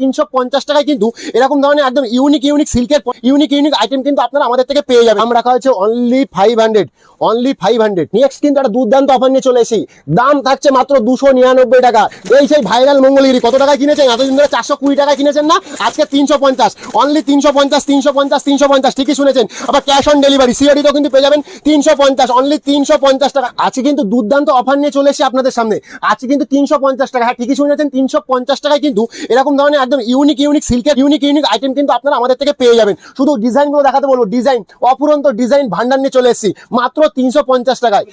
তিনশো পঞ্চাশ টাকায় কিন্তু এরকম ধরনের একদম ইউনিক ইউনিক সিল্কের ইউনিক ইউনিক আইটেম কিন্তু আপনারা আমাদের থেকে পেয়ে যাবেন। দাম রাখা হচ্ছে only five hundred only five hundred next কিন্তু একটা দুর্দান্ত অফার নিয়ে চলে এসেছি। দাম থাকছে মাত্র দুশো নিরানব্বই টাকা। এই সেই ভাইরাল মঙ্গলগিরি কত টাকায় কিনেছেন? এতদিন ধরে চারশো কুড়ি টাকায় কিনেছেন না? আজকে তিনশো পঞ্চাশ। অনলি তিনশো পঞ্চাশ তিনশো পঞ্চাশ তিনশো পঞ্চাশ। ঠিকই শুনেছেন। আবার ক্যাশ অন ডেলিভারি সিওডিতেও কিন্তু পেয়ে যাবেন তিনশো পঞ্চাশ। অনলি তিনশো পঞ্চাশ টাকা। আজকে কিন্তু দুর্দান্ত অফার নিয়ে চলে এসেছি আপনাদের সামনে। আজকে কিন্তু তিনশো পঞ্চাশ টাকা। হ্যাঁ ঠিকই শুনেছেন। তিনশো পঞ্চাশ টাকায় কিন্তু এরকম ধরনের একদম ইউনিক ইউনিক সিল্কের ইউনিক ইউনিক আইটেম কিন্তু আপনারা আমাদের থেকে পেয়ে যাবেন। শুধু ডিজাইনগুলো দেখাতে বলব ডিজাইন অপুরন্ত ডিজাইন ভান্ডার নিয়ে চলে এসেছি, মাত্র তিনশো পঞ্চাশ টাকায়।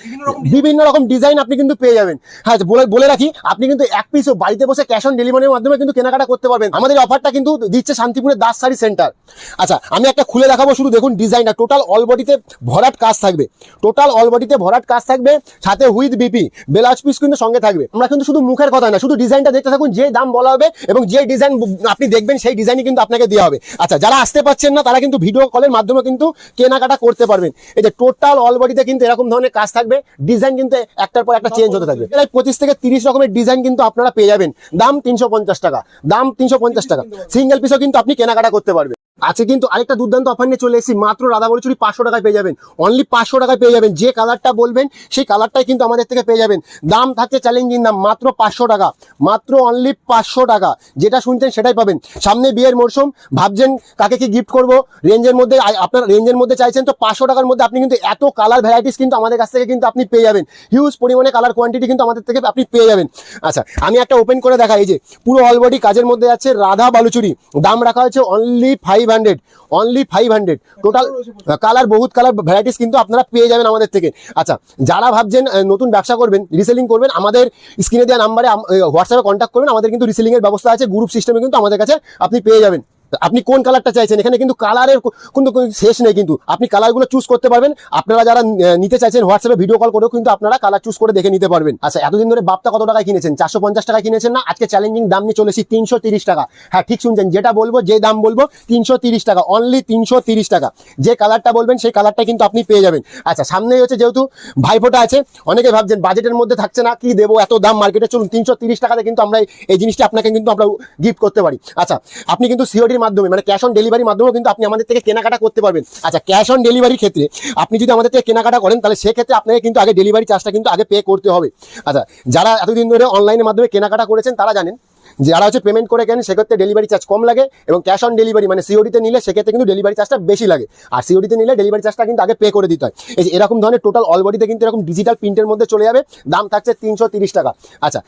বিভিন্ন রকম ডিজাইন আপনি কিন্তু পেয়ে যাবেন। হ্যাঁ বলে বলে রাখি, আপনি কিন্তু এক পিসও বাড়িতে বসে ক্যাশ অন ডেলিভারির মাধ্যমে কিন্তু কেনাকাটা করতে পারবেন। আমাদের অফারটা কিন্তু দিচ্ছে শান্তিপুরের দাস শাড়ি সেন্টার আচ্ছা আমি একটা খুলে দেখাবো শুধু, দেখুন ডিজাইনটা টোটাল অল বডিতে ভরাট কাজ থাকবে। টোটাল অল বডিতে ভরাট কাজ থাকবে, সাথে হুইথ বিপি ব্লাউজ পিস কিন্তু সঙ্গে থাকবে। আমরা কিন্তু শুধু মুখের কথা না, শুধু ডিজাইনটা দেখতে থাকুন, যে দাম বলা হবে এবং যে ডিজাইন আপনি দেখবেন সেই ডিজাইনই কিন্তু আপনাকে দেওয়া হবে। আচ্ছা যারা আসতে পারছেন না, তারা কিন্তু ভিডিও কলের মাধ্যমে কিন্তু কেনাকাটা করতে পারবেন। এই যে টোটাল অল বডিতে কিন্তু এরকম ধরনের কাজ থাকবে। ডিজাইন কিন্তু একটার পর একটা চেঞ্জ হতে থাকবে। প্রায় পঁচিশ থেকে তিরিশ রকমের ডিজাইন কিন্তু আপনারা পেয়ে যাবেন। দাম তিনশো পঞ্চাশ টাকা। দাম তিনশো পঞ্চাশ টাকা। সিঙ্গেল পিসও কিন্তু আপনি কেনাকাটা করতে পারবেন। আজকে কিন্তু আরেকটা দুর্দান্ত অফার নিয়ে চলে এসেছি। মাত্র রাধা বলিচুরি পাঁচশো টাকায় পেয়ে যাবেন। অনলি পাঁচশো টাকায় পেয়ে যাবেন। যে কালারটা বলবেন, সেই কালারটাই কিন্তু আমাদের থেকে পেয়ে যাবেন। দাম থাকছে চ্যালেঞ্জিং দাম, মাত্র পাঁচশো টাকা। মাত্র অনলি পাঁচশো টাকা। যেটা শুনছেন সেটাই পাবেন। সামনে বিয়ের মরশুম ভাবছেন কাকে কি গিফট করব? রেঞ্জের মধ্যে আপনার রেঞ্জের মধ্যে চাইছেন তো পাঁচশো টাকার মধ্যে আপনি কিন্তু এত কালার ভ্যারাইটিস কিন্তু আমাদের কাছ থেকে কিন্তু আপনি পেয়ে যাবেন। হিউজ পরিমাণে কালার কোয়ান্টিটি কিন্তু আমাদের থেকে আপনি পেয়ে যাবেন। আচ্ছা আমি একটা ওপেন করে দেখা এই যে, পুরো অলবডি কাজের মধ্যে আছে রাধা বালুচুরি। দাম রাখা হয়েছে only five hundred only five hundred total colour বহুত কালার ভ্যারাইটিস কিন্তু আপনারা পেয়ে যাবেন আমাদের থেকে। আচ্ছা যারা ভাবছেন নতুন ব্যবসা করবেন রিসেলিং করবেন আমাদের স্ক্রিনে দেওয়া নাম্বারে হোয়াটসঅ্যাপে কন্ট্যাক্ট করবেন আমাদের কিন্তু রিসেলিংয়ের ব্যবস্থা আছে গ্রুপ সিস্টেমে কিন্তু আমাদের কাছে আপনি পেয়ে যাবেন। আপনি কোন কালারটা চাইছেন? এখানে কিন্তু কালারের কিন্তু কোনো শেষ নেই কিন্তু। আপনি কালারগুলো চুজ করতে পারবেন। আপনারা যারা নিতে চাইছেন হোয়াটসঅ্যাপে ভিডিও কল করেও কিন্তু আপনারা কালার চুজ করে দেখে নিতে পারবেন। আচ্ছা এতদিন ধরে বাপটা কত টাকায় কিনেছেন? চারশো পঞ্চাশ টাকায় কিনেছেন না? আজকে চ্যালেঞ্জিং দাম নিয়ে চলেছি তিনশো তিরিশ টাকা। হ্যাঁ ঠিক শুনছেন, যেটা বলব, যে দাম বলব, তিনশো তিরিশ টাকা অনলি তিনশো তিরিশ টাকা। যে কালারটা বলবেন, সেই কালারটা কিন্তু আপনি পেয়ে যাবেন। আচ্ছা সামনেই হচ্ছে যেহেতু ভাইফোঁটা আছে, অনেকে ভাবছেন বাজেটের মধ্যে থাকছে না, কি দেবো, এত দাম মার্কেটে চলুন, তিনশো তিরিশ টাকাতে কিন্তু আমরা এই জিনিসটা আপনাকে কিন্তু আমরা গিফট করতে পারি। আচ্ছা আপনি কিন্তু সিওডির মাধ্যমে মানে ক্যাশ অন ডেলিভারির মাধ্যমেও কিন্তু আপনি আমাদের থেকে কেনাকাটা করতে পারবেন। আচ্ছা ক্যাশ অন ডেলিভারির ক্ষেত্রে আপনি যদি আমাদের থেকে কেনাকাটা করেন, তাহলে সেক্ষেত্রে আপনাকে কিন্তু আগে ডেলিভারি চার্জটা কিন্তু আগে পে করতে হবে। আচ্ছা যারা এতদিন ধরে অনলাইনের মাধ্যমে কেনাকাটা করেছেন, তারা জানেন যারা হচ্ছে পেমেন্ট করে কেন সেক্ষেত্রে ডেলিভারি চার্জ কম লাগে এবং ক্যাশ অন ডেলিভারি মানে সিওডিতে নিলে সেক্ষেত্রে কিন্তু ডেলিভারি চার্জটা বেশি লাগে। আর সিওডিতে নিলে ডেলিভারি চার্জটা কিন্তু আগে পে করে দিতে হয়। এই যে এরকম ধরনের টোটাল অলবডিতে কিন্তু এরকম ডিজিটাল প্রিন্টের মধ্যে চলে যাবে। দাম থাকছে তিনশো টাকা। আচ্ছা